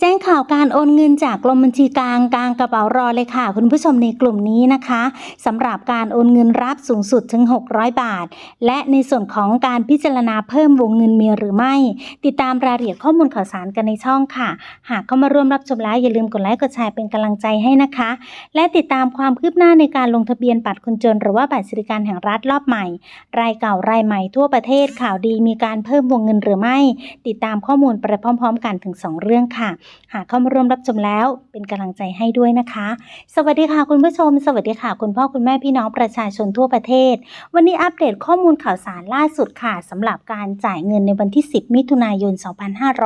แจ้งข่าวการโอนเงินจากกรมบัญชีกลางกลางกระเป๋ารอเลยค่ะ คุณผู้ชมในกลุ่มนี้นะคะสำหรับการโอนเงินรับสูงสุดถึง 600 บาท และในส่วนของการพิจารณาเพิ่มวงเงินมีหรือไม่ ติดตามรายละเอียดข้อมูลข่าวสารกันในช่องค่ะ หากเข้ามาร่วมรับชมแล้วอย่าลืมกดไลค์กดแชร์เป็นกำลังใจให้นะคะ และติดตามความคืบหน้าในการลงทะเบียนบัตรคนจน หรือว่าบัตรสวัสดิการแห่งรัฐรอบใหม่ รายเก่ารายใหม่ทั่วประเทศข่าวดีมีการเพิ่มวงเงินหรือไม่ ติดตามข้อมูลไปพร้อม ๆ กันถึงสองเรื่องค่ะหากเข้ามาร่วมรับชมแล้วเป็นกำลังใจให้ด้วยนะคะ สวัสดีค่ะคุณผู้ชม สวัสดีค่ะ คุณพ่อคุณแม่พี่น้องประชาชนทั่วประเทศ วันนี้อัปเดตข้อมูลข่าวสารล่าสุดค่ะสำหรับการจ่ายเงินในวันที่ 10 มิถุนายน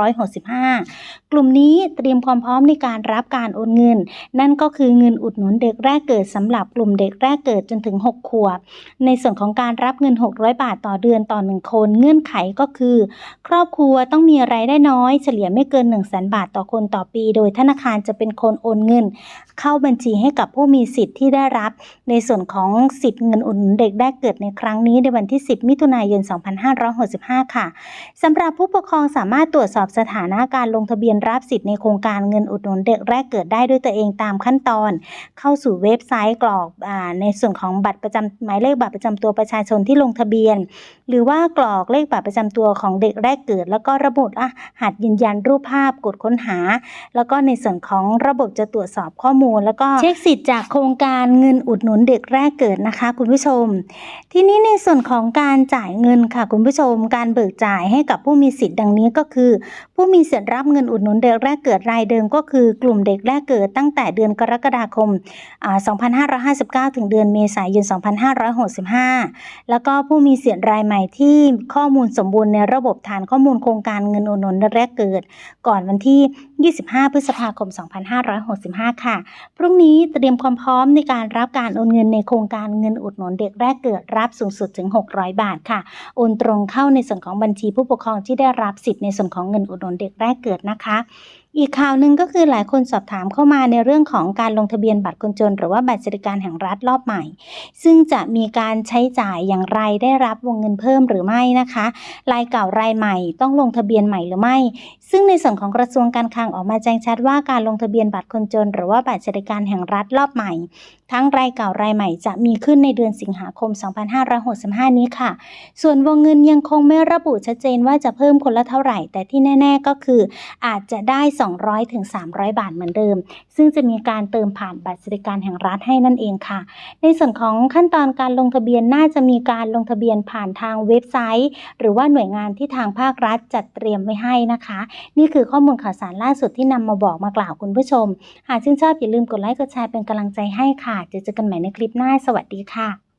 2565 กลุ่มนี้เตรียมความพร้อมในการรับการโอนเงิน นั่นก็คือเงินอุดหนุนเด็กแรกเกิดสำหรับกลุ่มเด็กแรกเกิดจนถึง 6 ขวบ ในส่วนของการรับเงิน 600 บาทต่อเดือนต่อ 1 คน เงื่อนไขก็คือ ครอบครัวต้องมีรายได้น้อยเฉลี่ยไม่เกิน 1 0 0 0 0แบาทต่อคนต่อปี โดยธนาคารจะเป็นคนโอนเงิน เข้าบัญชีให้กับผู้มีสิทธิ์ที่ได้รับ ในส่วนของสิทธิ์เงินอุดหนุนเด็กแรกเกิดในครั้งนี้ในวันที่ 10 มิถุนายน 2565 ค่ะสำหรับผู้ปกครองสามารถตรวจสอบสถานะการลงทะเบียนรับสิทธิ์ในโครงการเงินอุดหนุนเด็กแรกเกิดได้ด้วยตัวเองตามขั้นตอน เข้าสู่เว็บไซต์กรอกอในส่วนของบัตรประจำหมายเลขบัตรประจำตัวประชาชนที่ลงทะเบียน หรือว่ากรอกเลขบัตรประจำตัวของเด็กแรกเกิด แล้วก็ระบุอะหัดยืนยันรูปภาพกดค้นหาแล้วก็ในส่วนของระบบจะตรวจสอบข้อมูล แล้วก็เช็คสิทธิ์จากโครงการเงินอุดหนุนเด็กแรกเกิดนะคะ คุณผู้ชม ทีนี้ในส่วนของการจ่ายเงินค่ะ คุณผู้ชม การเบิกจ่ายให้กับผู้มีสิทธิ์ดังนี้ก็คือ ผู้มีสิทธิ์รับเงินอุดหนุนเด็กแรกเกิดรายเดิมก็คือกลุ่มเด็กแรกเกิดตั้งแต่เดือนกรกฎาคมอ่า2559 ถึงเดือนเมษายน 2565 แล้วก็ผู้มีสิทธิ์รายใหม่ที่ข้อมูลสมบูรณ์ในระบบฐานข้อมูลโครงการเงินอุดหนุนแรกเกิด ก่อนวันที่ 25 พฤษภาคม 2565 ค่ะ พรุ่งนี้เตรียมความพร้อมในการรับการโอนเงินในโครงการเงินอุดหนุนเด็กแรกเกิดรับสูงสุดถึง 600 บาทค่ะ โอนตรงเข้าในส่วนของบัญชีผู้ปกครองที่ได้รับสิทธิ์ในส่วนของเงินอุดหนุนเด็กแรกเกิดนะคะอีกข่าวหนึ่งก็คือหลายคนสอบถามเข้ามาในเรื่องของการลงทะเบียนบัตรคนจน หรือว่าบัตรสวัสดิการแห่งรัฐรอบใหม่ ซึ่งจะมีการใช้จ่ายอย่างไรได้รับวงเงินเพิ่มหรือไม่นะคะ รายเก่ารายใหม่ต้องลงทะเบียนใหม่หรือไม่ ซึ่งในส่วนของกระทรวงการคลังออกมาแจ้งชัดว่าการลงทะเบียนบัตรคนจน หรือว่าบัตรสวัสดิการแห่งรัฐรอบใหม่ ทั้งรายเก่ารายใหม่จะมีขึ้นในเดือนสิงหาคม 2565 นี้ค่ะ ส่วนวงเงินยังคงไม่ระบุชัดเจนว่าจะเพิ่มคนละเท่าไหร่ แต่ที่แน่ ๆ ก็คืออาจจะได้200ถึง300 บาทเหมือนเดิม ซึ่งจะมีการเติมผ่านบัตรสวัสดิการแห่งรัฐให้นั่นเองค่ะ ในส่วนของขั้นตอนการลงทะเบียนน่าจะมีการลงทะเบียนผ่านทางเว็บไซต์ หรือว่าหน่วยงานที่ทางภาครัฐจัดเตรียมไว้ให้นะคะ นี่คือข้อมูลข่าวสารล่าสุดที่นำมาบอกมากล่าวคุณผู้ชม หากชื่นชอบอย่าลืมกดไลค์กดแชร์เป็นกำลังใจให้ค่ะเจอกันใหม่ในคลิปหน้าสวัสดีค่ะ